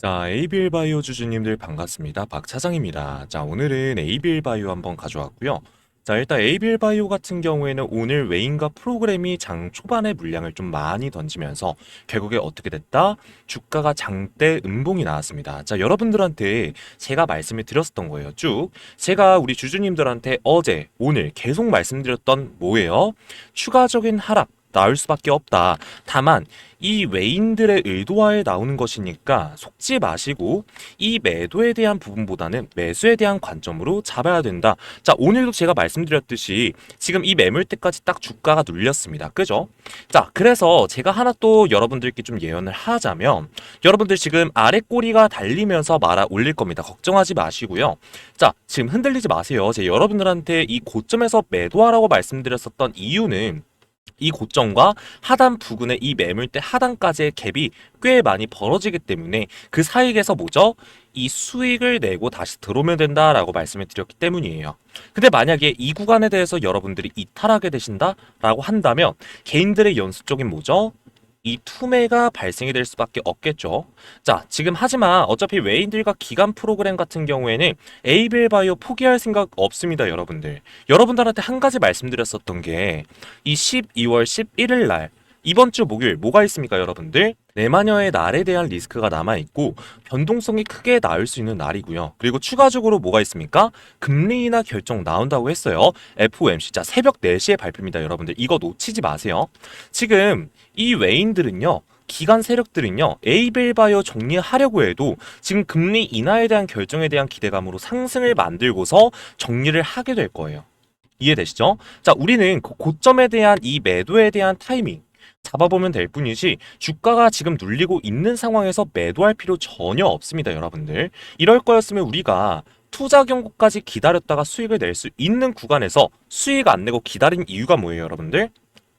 자, ABL 바이오 주주님들 반갑습니다. 박 차장입니다. 자, 오늘은 ABL 바이오 한번 가져왔고요. 자, 일단 ABL 바이오 같은 경우에는 오늘 웨인과 프로그램이 장 초반에 물량을 좀 많이 던지면서 결국에 어떻게 됐다? 주가가 장대 음봉이 나왔습니다. 자, 여러분들한테 제가 말씀을 드렸었던 거예요. 쭉. 제가 우리 주주님들한테 어제, 오늘 계속 말씀드렸던 뭐예요? 추가적인 하락. 나올 수밖에 없다. 다만 이 외인들의 의도하에 나오는 것이니까 속지 마시고 이 매도에 대한 부분보다는 매수에 대한 관점으로 잡아야 된다. 자, 오늘도 제가 말씀드렸듯이 지금 이 매물대까지 딱 주가가 눌렸습니다. 그죠? 자, 그래서 제가 하나 또 여러분들께 좀 예언을 하자면 여러분들 지금 아래 꼬리가 달리면서 말아 올릴 겁니다. 걱정하지 마시고요. 자, 지금 흔들리지 마세요. 제가 여러분들한테 이 고점에서 매도하라고 말씀드렸었던 이유는 이 고점과 하단 부근의 이 매물대 하단까지의 갭이 꽤 많이 벌어지기 때문에 그 사이에서 뭐죠? 이 수익을 내고 다시 들어오면 된다라고 말씀을 드렸기 때문이에요. 근데 만약에 이 구간에 대해서 여러분들이 이탈하게 되신다라고 한다면 개인들의 연수적인 뭐죠? 이 투매가 발생이 될 수밖에 없겠죠. 자, 지금 하지만 어차피 외인들과 기간 프로그램 같은 경우에는 에이벨 바이오 포기할 생각 없습니다, 여러분들. 여러분들한테 한 가지 말씀드렸었던 게 이 12월 11일 날 이번 주 목요일 뭐가 있습니까, 여러분들? 내마녀의 날에 대한 리스크가 남아있고 변동성이 크게 나올 수 있는 날이고요. 그리고 추가적으로 뭐가 있습니까? 금리 인하 결정 나온다고 했어요. FOMC. 자, 새벽 4시에 발표입니다, 여러분들. 이거 놓치지 마세요. 지금 이 외인들은요. 기관 세력들은요, 에이벨 바이오 정리하려고 해도 지금 금리 인하에 대한 결정에 대한 기대감으로 상승을 만들고서 정리를 하게 될 거예요. 이해되시죠? 자, 우리는 그 고점에 대한 이 매도에 대한 타이밍, 잡아보면 될 뿐이지 주가가 지금 눌리고 있는 상황에서 매도할 필요 전혀 없습니다, 여러분들. 이럴 거였으면 우리가 투자 경고까지 기다렸다가 수익을 낼 수 있는 구간에서 수익 안 내고 기다린 이유가 뭐예요, 여러분들?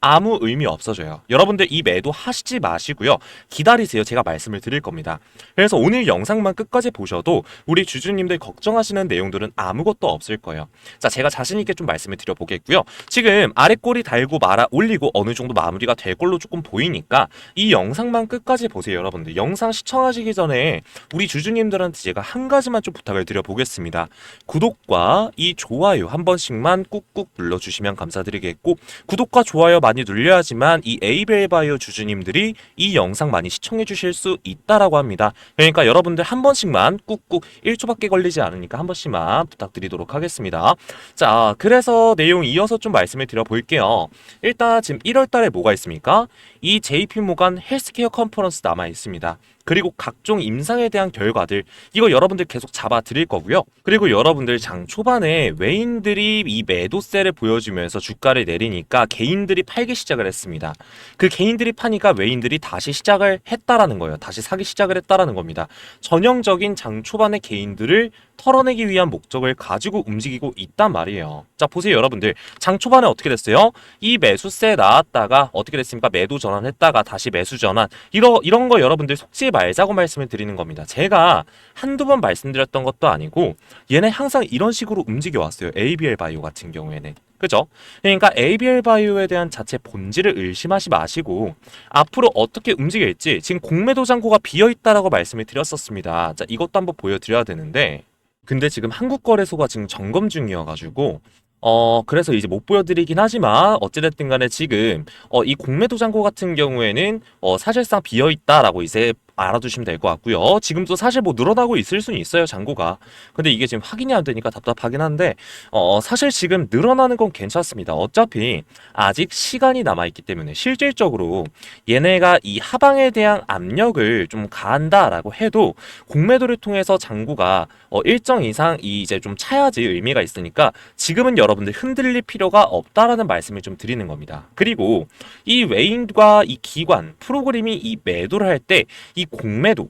아무 의미 없어져요. 여러분들 이 매도 하시지 마시고요. 기다리세요. 제가 말씀을 드릴 겁니다. 그래서 오늘 영상만 끝까지 보셔도 우리 주주님들 걱정하시는 내용들은 아무것도 없을 거예요. 자, 제가 자신있게 좀 말씀을 드려보겠고요. 지금 아래 꼬리 달고 말아 올리고 어느 정도 마무리가 될 걸로 조금 보이니까 이 영상만 끝까지 보세요, 여러분들. 영상 시청하시기 전에 우리 주주님들한테 제가 한 가지만 좀 부탁을 드려보겠습니다. 구독과 이 좋아요 한 번씩만 꾹꾹 눌러주시면 감사드리겠고 구독과 좋아요 많이 눌려야지만 이 에이벨 바이오 주주님들이 이 영상 많이 시청해 주실 수 있다라고 합니다. 그러니까 여러분들 한 번씩만 꾹꾹 1초밖에 걸리지 않으니까 한 번씩만 부탁드리도록 하겠습니다. 자, 그래서 내용 이어서 좀 말씀을 드려볼게요. 일단 지금 1월 달에 뭐가 있습니까? 이 JP 모간 헬스케어 컨퍼런스 남아 있습니다. 그리고 각종 임상에 대한 결과들 이거 여러분들 계속 잡아 드릴 거고요. 그리고 여러분들 장 초반에 외인들이 이 매도세를 보여주면서 주가를 내리니까 개인들이 팔기 시작을 했습니다. 그 개인들이 파니까 외인들이 다시 시작을 했다라는 거예요. 다시 사기 시작을 했다라는 겁니다. 전형적인 장 초반의 개인들을 털어내기 위한 목적을 가지고 움직이고 있단 말이에요. 자, 보세요, 여러분들. 장 초반에 어떻게 됐어요? 이 매수세 나왔다가 어떻게 됐습니까? 매도 전환했다가 다시 매수 전환. 이러, 이런 거 여러분들 속지 말자고 말씀을 드리는 겁니다. 제가 한두 번 말씀드렸던 것도 아니고 얘네 항상 이런 식으로 움직여 왔어요. ABL 바이오 같은 경우에는. 그죠? 그러니까 ABL 바이오에 대한 자체 본질을 의심하지 마시고 앞으로 어떻게 움직일지 지금 공매도 잔고가 비어 있다라고 말씀을 드렸었습니다. 자, 이것도 한번 보여 드려야 되는데 근데 지금 한국거래소가 지금 점검 중이어가지고 어 그래서 이제 못 보여드리긴 하지만 어찌됐든 간에 지금 어 이 공매도 잔고 같은 경우에는 어 사실상 비어 있다라고 이제 알아두시면 될 것 같고요. 지금도 사실 뭐 늘어나고 있을 수는 있어요, 잔고가. 근데 이게 지금 확인이 안 되니까 답답하긴 한데, 어, 사실 지금 늘어나는 건 괜찮습니다. 어차피 아직 시간이 남아있기 때문에 실질적으로 얘네가 이 하방에 대한 압력을 좀 가한다라고 해도 공매도를 통해서 잔고가 어, 일정 이상 이 이제 좀 차야지 의미가 있으니까 지금은 여러분들 흔들릴 필요가 없다라는 말씀을 좀 드리는 겁니다. 그리고 이 외인과 이 기관 프로그램이 이 매도를 할 때 이 공매도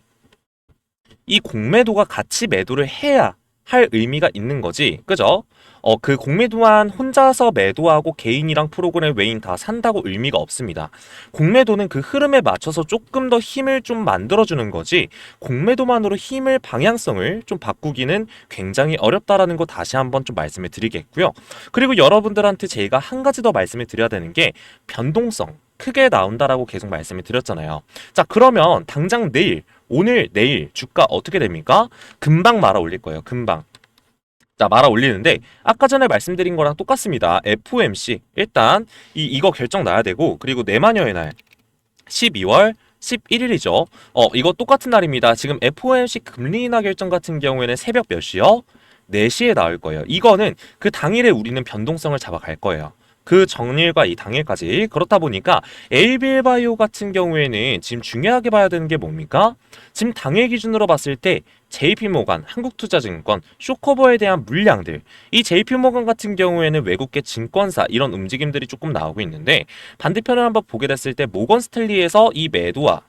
이 공매도가 같이 매도를 해야 할 의미가 있는 거지. 그죠? 어, 그 공매도만 혼자서 매도하고 개인이랑 프로그램 외인 다 산다고 의미가 없습니다. 공매도는 그 흐름에 맞춰서 조금 더 힘을 좀 만들어주는 거지, 공매도만으로 힘을, 방향성을 좀 바꾸기는 굉장히 어렵다라는 거 다시 한번 좀 말씀을 드리겠고요. 그리고 여러분들한테 제가 한 가지 더 말씀을 드려야 되는 게 변동성. 크게 나온다라고 계속 말씀을 드렸잖아요. 자, 그러면 당장 내일, 오늘, 내일 주가 어떻게 됩니까? 금방 말아 올릴 거예요. 금방. 자, 말아 올리는데 아까 전에 말씀드린 거랑 똑같습니다. FOMC 일단 이 이거 결정 나야 되고 그리고 내마녀의 날 12월 11일이죠. 어, 이거 똑같은 날입니다. 지금 FOMC 금리 인하 결정 같은 경우에는 새벽 몇 시요? 4시에 나올 거예요. 이거는 그 당일에 우리는 변동성을 잡아갈 거예요. 그 정일과 이 당일까지 그렇다 보니까 에이빌 바이오 같은 경우에는 지금 중요하게 봐야 되는 게 뭡니까? 지금 당일 기준으로 봤을 때 JP모간, 한국투자증권, 쇼커버에 대한 물량들 이 JP모간 같은 경우에는 외국계 증권사 이런 움직임들이 조금 나오고 있는데 반대편을 한번 보게 됐을 때 모건 스탠리에서 이 매도와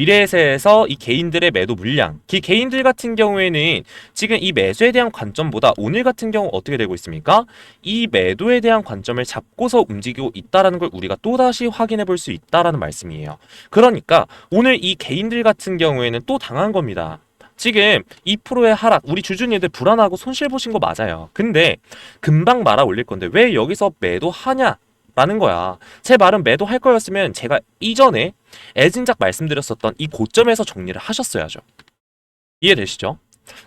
미래에셋에서 이 개인들의 매도 물량, 이 개인들 같은 경우에는 지금 이 매수에 대한 관점보다 오늘 같은 경우 어떻게 되고 있습니까? 이 매도에 대한 관점을 잡고서 움직이고 있다라는 걸 우리가 또다시 확인해 볼 수 있다라는 말씀이에요. 그러니까 오늘 이 개인들 같은 경우에는 또 당한 겁니다. 지금 2%의 하락, 우리 주주님들 불안하고 손실 보신 거 맞아요. 근데 금방 말아 올릴 건데 왜 여기서 매도하냐? 라는 거야. 제 말은 매도할 거였으면 제가 이전에 애진작 말씀드렸었던 이 고점에서 정리를 하셨어야죠. 이해되시죠?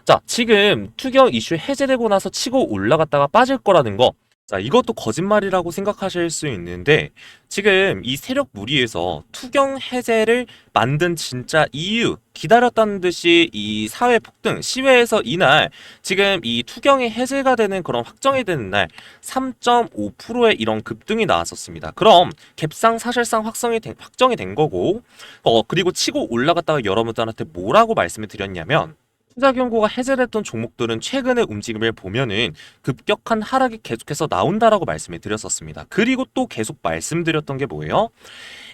자, 지금 투경 이슈 해제되고 나서 치고 올라갔다가 빠질 거라는 거. 자, 이것도 거짓말이라고 생각하실 수 있는데 지금 이 세력 무리에서 투경 해제를 만든 진짜 이유 기다렸다는 듯이 이 사회 폭등 시외에서 이날 지금 이 투경이 해제가 되는 그런 확정이 되는 날 3.5%의 이런 급등이 나왔었습니다. 그럼 갭상 사실상 확성이 된, 확정이 된 거고 어 그리고 치고 올라갔다가 여러분들한테 뭐라고 말씀을 드렸냐면 투자 경고가 해제됐던 종목들은 최근의 움직임을 보면은 급격한 하락이 계속해서 나온다라고 말씀을 드렸었습니다. 그리고 또 계속 말씀드렸던 게 뭐예요?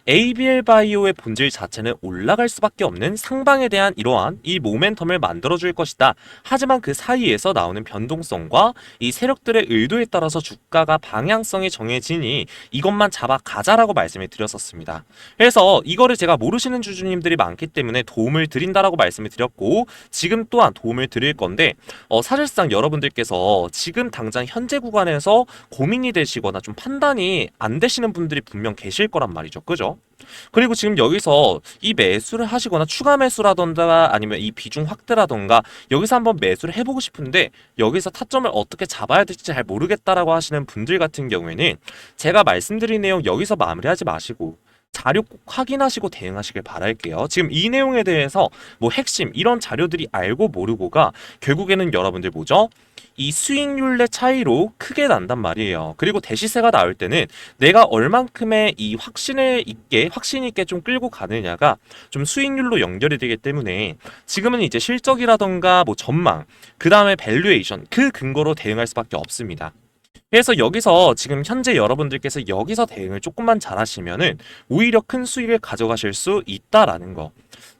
ABL 바이오의 본질 자체는 올라갈 수밖에 없는 상방에 대한 이러한 이 모멘텀을 만들어줄 것이다. 하지만 그 사이에서 나오는 변동성과 이 세력들의 의도에 따라서 주가가 방향성이 정해지니 이것만 잡아 가자라고 말씀을 드렸었습니다. 그래서 이거를 제가 모르시는 주주님들이 많기 때문에 도움을 드린다라고 말씀을 드렸고 지금 또한 도움을 드릴 건데 어, 사실상 여러분들께서 지금 당장 현재 구간에서 고민이 되시거나 좀 판단이 안 되시는 분들이 분명 계실 거란 말이죠. 그죠? 그리고 지금 여기서 이 매수를 하시거나 추가 매수라던가 아니면 이 비중 확대라던가 여기서 한번 매수를 해보고 싶은데 여기서 타점을 어떻게 잡아야 될지 잘 모르겠다라고 하시는 분들 같은 경우에는 제가 말씀드린 내용 여기서 마무리하지 마시고 자료 꼭 확인하시고 대응하시길 바랄게요. 지금 이 내용에 대해서 뭐 핵심 이런 자료들이 알고 모르고가 결국에는 여러분들 뭐죠? 이 수익률의 차이로 크게 난단 말이에요. 그리고 대시세가 나올 때는 내가 얼만큼의 이 확신을 있게 확신 있게 좀 끌고 가느냐가 좀 수익률로 연결이 되기 때문에 지금은 이제 실적이라던가 뭐 전망, 그 다음에 밸류에이션 그 근거로 대응할 수밖에 없습니다. 그래서 여기서 지금 현재 여러분들께서 여기서 대응을 조금만 잘하시면은 오히려 큰 수익을 가져가실 수 있다라는 거.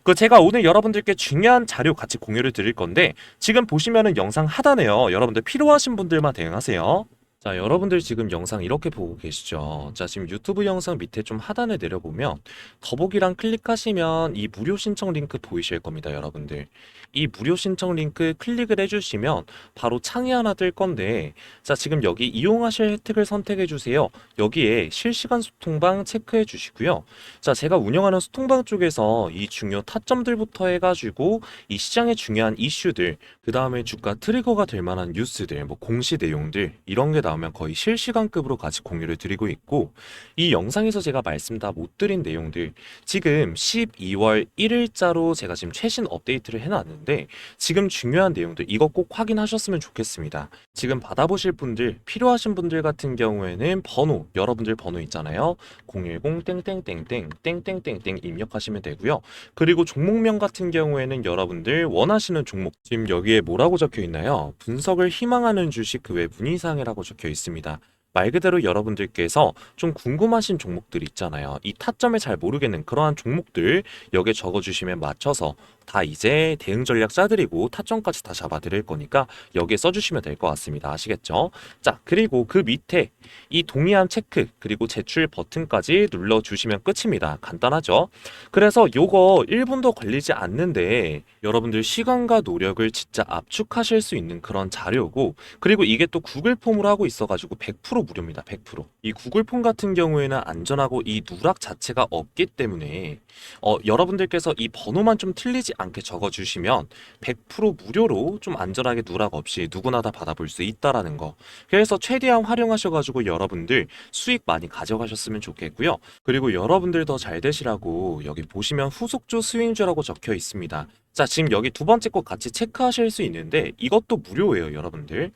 그 제가 오늘 여러분들께 중요한 자료 같이 공유를 드릴 건데 지금 보시면은 영상 하단에요. 여러분들 필요하신 분들만 대응하세요. 자, 여러분들 지금 영상 이렇게 보고 계시죠? 자, 지금 유튜브 영상 밑에 좀 하단에 내려보면 더보기랑 클릭하시면 이 무료 신청 링크 보이실 겁니다, 여러분들. 이 무료 신청 링크 클릭을 해주시면 바로 창이 하나 뜰 건데, 자, 지금 여기 이용하실 혜택을 선택해 주세요. 여기에 실시간 소통방 체크해 주시고요. 자, 제가 운영하는 소통방 쪽에서 이 중요 타점들부터 해가지고 이 시장의 중요한 이슈들, 그 다음에 주가 트리거가 될 만한 뉴스들, 뭐 공시 내용들, 이런 게 나오면 거의 실시간급으로 같이 공유를 드리고 있고, 이 영상에서 제가 말씀 다 못 드린 내용들, 지금 12월 1일자로 제가 지금 최신 업데이트를 해놨는데, 지금 중요한 내용들, 이거 꼭 확인하셨으면 좋겠습니다. 지금 받아보실 분들, 필요하신 분들 같은 경우에는 번호, 여러분들 번호 있잖아요. 010 땡땡땡땡, 땡땡땡땡 입력하시면 되고요. 그리고 종목명 같은 경우에는 여러분들 원하시는 종목, 지금 여기에 뭐라고 적혀 있나요? 분석을 희망하는 주식 그외 문의사항이라고 적혀 있습니다. 말 그대로 여러분들께서 좀 궁금하신 종목들 있잖아요. 이 타점을 잘 모르겠는 그러한 종목들 여기에 적어주시면 맞춰서 다 이제 대응 전략 짜드리고 타점까지 다 잡아드릴 거니까 여기에 써주시면 될 것 같습니다. 아시겠죠? 자, 그리고 그 밑에 이 동의함 체크 그리고 제출 버튼까지 눌러주시면 끝입니다. 간단하죠? 그래서 요거 1분도 걸리지 않는데 여러분들 시간과 노력을 진짜 압축하실 수 있는 그런 자료고 그리고 이게 또 구글 폼으로 하고 있어가지고 100% 무료입니다. 100%. 이 구글 폼 같은 경우에는 안전하고 이 누락 자체가 없기 때문에 어, 여러분들께서 이 번호만 좀 틀리지 않게 적어주시면 100% 무료로 좀 안전하게 누락 없이 누구나 다 받아볼 수 있다라는 거. 그래서 최대한 활용하셔가지고 여러분들 수익 많이 가져가셨으면 좋겠고요. 그리고 여러분들 더 잘 되시라고 여기 보시면 후속주 스윙주라고 적혀 있습니다. 자, 지금 여기 두 번째 거 같이 체크하실 수 있는데 이것도 무료예요, 여러분들.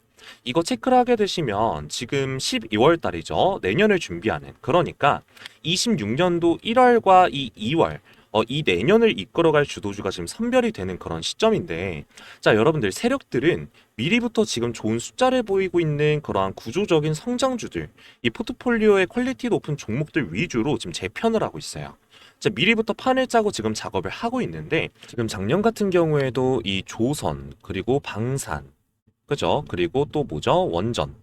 이거 체크를 하게 되시면 지금 12월 달이죠. 내년을 준비하는. 그러니까 26년도 1월과 이 2월 어, 이 내년을 이끌어갈 주도주가 지금 선별이 되는 그런 시점인데, 자, 여러분들 세력들은 미리부터 지금 좋은 숫자를 보이고 있는 그러한 구조적인 성장주들, 이 포트폴리오의 퀄리티 높은 종목들 위주로 지금 재편을 하고 있어요. 자, 미리부터 판을 짜고 지금 작업을 하고 있는데, 지금 작년 같은 경우에도 이 조선, 그리고 방산, 그죠? 그리고 또 뭐죠? 원전.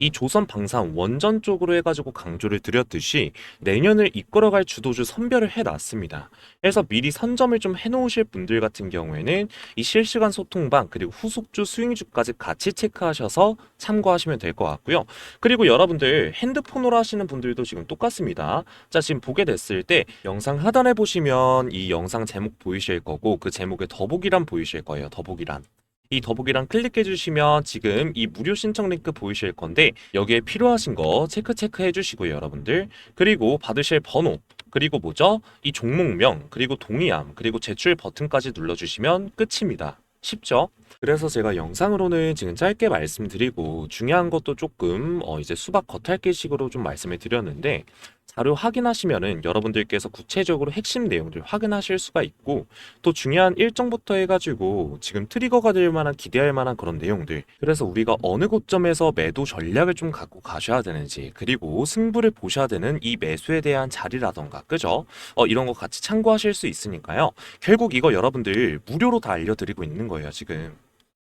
이 조선 방산 원전 쪽으로 해가지고 강조를 드렸듯이 내년을 이끌어갈 주도주 선별을 해놨습니다. 그래서 미리 선점을 좀 해놓으실 분들 같은 경우에는 이 실시간 소통방 그리고 후속주 수익주까지 같이 체크하셔서 참고하시면 될 것 같고요. 그리고 여러분들 핸드폰으로 하시는 분들도 지금 똑같습니다. 자 지금 보게 됐을 때 영상 하단에 보시면 이 영상 제목 보이실 거고 그 제목에 더보기란 보이실 거예요. 더보기란. 이 더보기란 클릭해 주시면 지금 이 무료 신청 링크 보이실 건데 여기에 필요하신 거 체크 체크해 주시고요 여러분들. 그리고 받으실 번호 그리고 뭐죠? 이 종목명 그리고 동의함 그리고 제출 버튼까지 눌러주시면 끝입니다. 쉽죠 그래서 제가 영상으로는 지금 짧게 말씀드리고 중요한 것도 조금 어 이제 수박 겉핥기식으로 좀 말씀을 드렸는데 자료 확인하시면은 여러분들께서 구체적으로 핵심 내용들 확인하실 수가 있고 또 중요한 일정부터 해가지고 지금 트리거가 될 만한 기대할 만한 그런 내용들. 그래서 우리가 어느 고점에서 매도 전략을 좀 갖고 가셔야 되는지 그리고 승부를 보셔야 되는 이 매수에 대한 자리라던가 그죠? 어 이런 거 같이 참고하실 수 있으니까요. 결국 이거 여러분들 무료로 다 알려드리고 있는 거예요 지금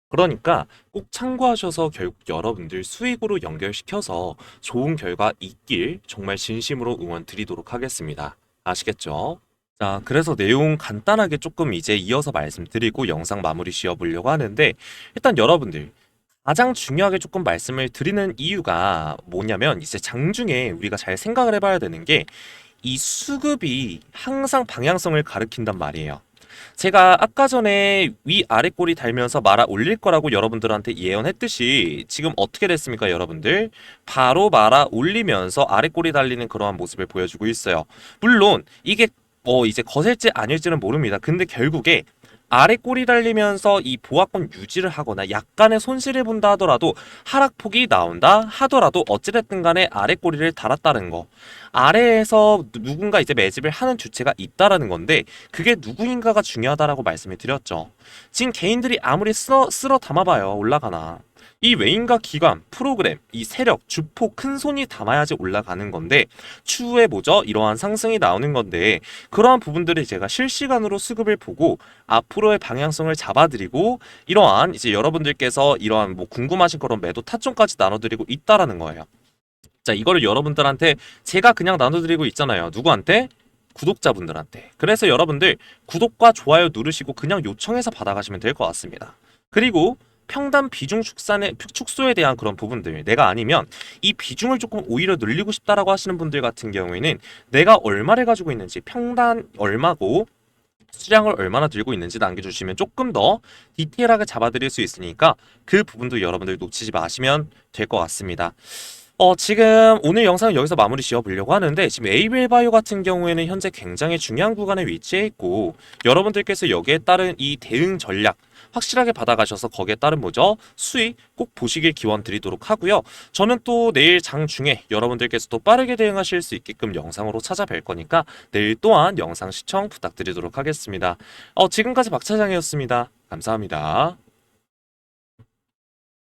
그러니까 꼭 참고하셔서 결국 여러분들 수익으로 연결시켜서 좋은 결과 있길 정말 진심으로 응원 드리도록 하겠습니다. 아시겠죠? 자, 그래서 내용 간단하게 조금 이제 이어서 말씀드리고 영상 마무리 지어보려고 하는데 일단 여러분들 가장 중요하게 조금 말씀을 드리는 이유가 뭐냐면 이제 장중에 우리가 잘 생각을 해봐야 되는 게 이 수급이 항상 방향성을 가리킨단 말이에요. 제가 아까 전에 위 아래 꼬리 달면서 말아 올릴 거라고 여러분들한테 예언했듯이 지금 어떻게 됐습니까, 여러분들? 바로 말아 올리면서 아래 꼬리 달리는 그러한 모습을 보여주고 있어요. 물론 이게 뭐 이제 거셀지 아닐지는 모릅니다. 근데 결국에 아래 꼬리 달리면서 이 보합권 유지를 하거나 약간의 손실을 본다 하더라도 하락폭이 나온다 하더라도 어찌됐든 간에 아래 꼬리를 달았다는 거. 아래에서 누군가 이제 매집을 하는 주체가 있다라는 건데 그게 누구인가가 중요하다라고 말씀을 드렸죠. 지금 개인들이 아무리 쓸어, 쓸어 담아봐요. 올라가나. 이 외인과 기관, 프로그램, 이 세력, 주포, 큰 손이 담아야지 올라가는 건데 추후에 뭐죠? 이러한 상승이 나오는 건데 그러한 부분들이 제가 실시간으로 수급을 보고 앞으로의 방향성을 잡아드리고 이러한 이제 여러분들께서 이러한 뭐 궁금하신 그런 매도 타점까지 나눠드리고 있다라는 거예요. 자, 이거를 여러분들한테 제가 그냥 나눠드리고 있잖아요. 누구한테? 구독자분들한테. 그래서 여러분들 구독과 좋아요 누르시고 그냥 요청해서 받아가시면 될 것 같습니다. 그리고 평단 비중 축산의 축소에 대한 그런 부분들 내가 아니면 이 비중을 조금 오히려 늘리고 싶다라고 하시는 분들 같은 경우에는 내가 얼마를 가지고 있는지 평단 얼마고 수량을 얼마나 들고 있는지 남겨주시면 조금 더 디테일하게 잡아드릴 수 있으니까 그 부분도 여러분들 놓치지 마시면 될 것 같습니다. 어, 지금 오늘 영상을 여기서 마무리 지어보려고 하는데 지금 에이벨 바이오 같은 경우에는 현재 굉장히 중요한 구간에 위치해 있고 여러분들께서 여기에 따른 이 대응 전략 확실하게 받아가셔서 거기에 따른 뭐죠? 수익 꼭 보시길 기원 드리도록 하고요. 저는 또 내일 장 중에 여러분들께서 도 빠르게 대응하실 수 있게끔 영상으로 찾아뵐 거니까 내일 또한 영상 시청 부탁드리도록 하겠습니다. 어, 지금까지 박 차장이었습니다. 감사합니다.